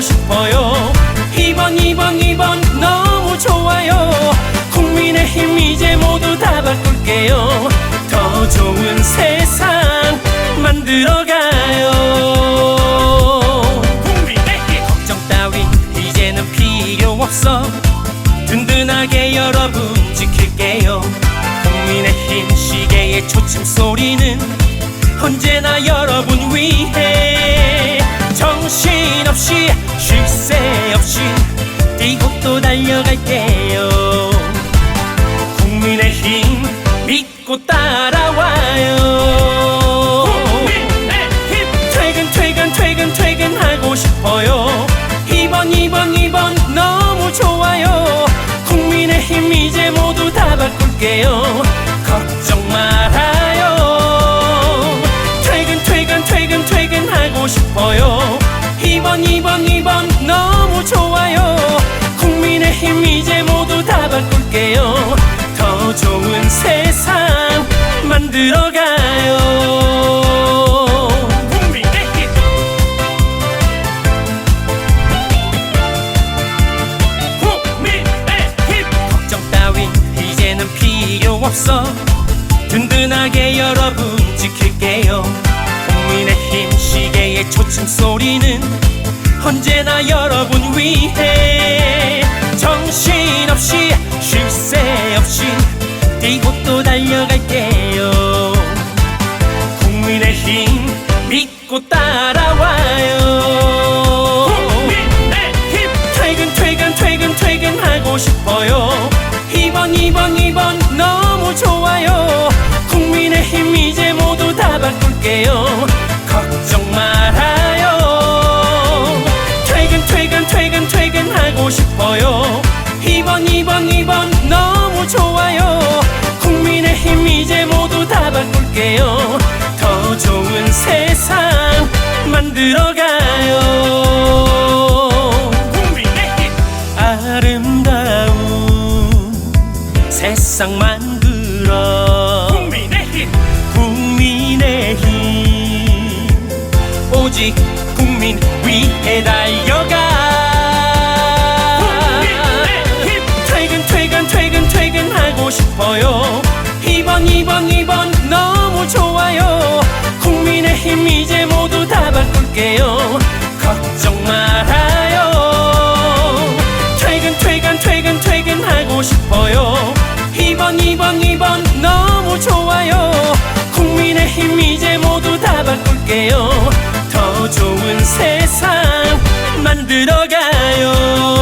싶어요. 2번 2번 2번 너무 좋아요. 국민의힘 이제 모두 다 바꿀게요. 더 좋은 세상 만들어가요. 국민의힘. 걱정 따윈 이제는 필요 없어. 든든하게 여러분 지킬게요. 국민의힘 시계의 초침 소리는 언제나 여러분 쉴 새 없이 뛰고 또 달려갈게요. 국민의힘 믿고 따라와요. 퇴근 퇴근 퇴근 퇴근하고 싶어요. 2번 2번 2번 너무 좋아요. 국민의힘 이제 모두 다 바꿀게요. 걱정 말아 2번 2번 2번 너무 좋아요. 국민의힘 이제 모두 다 바꿀게요. 더 좋은 세상 만들어가요. 국민의힘. 국민의힘. 걱정 따윈 이제는 필요 없어. 든든하게 여러분 지킬게요. 국민의힘 시계의 초침 소리는 언제나 여러분 위해 정신없이 쉴 새 없이 뛰고 또 달려갈게요. 국민의힘 믿고 따라와요. 퇴근 퇴근 퇴근 퇴근하고 싶어요. 2번 2번 2번 너무 좋아요. 국민의힘 이제 모두 다 바꿀게요 2번 2번 2번 너무 좋아요. 국민의힘 이제 모두 다 바꿀게요. 더 좋은 세상 만들어가요. 국민의힘. 아름다운 세상 만들어. 국민의힘. 국민의힘. 오직 국민 위해 달려가 2번 2번 2번 너무 좋아요. 국민의힘 이제 모두 다 바꿀게요. 걱정 말아요. 퇴근 퇴근 퇴근 퇴근하고 싶어요. 2번 2번 2번 너무 좋아요. 국민의힘 이제 모두 다 바꿀게요. 더 좋은 세상 만들어가요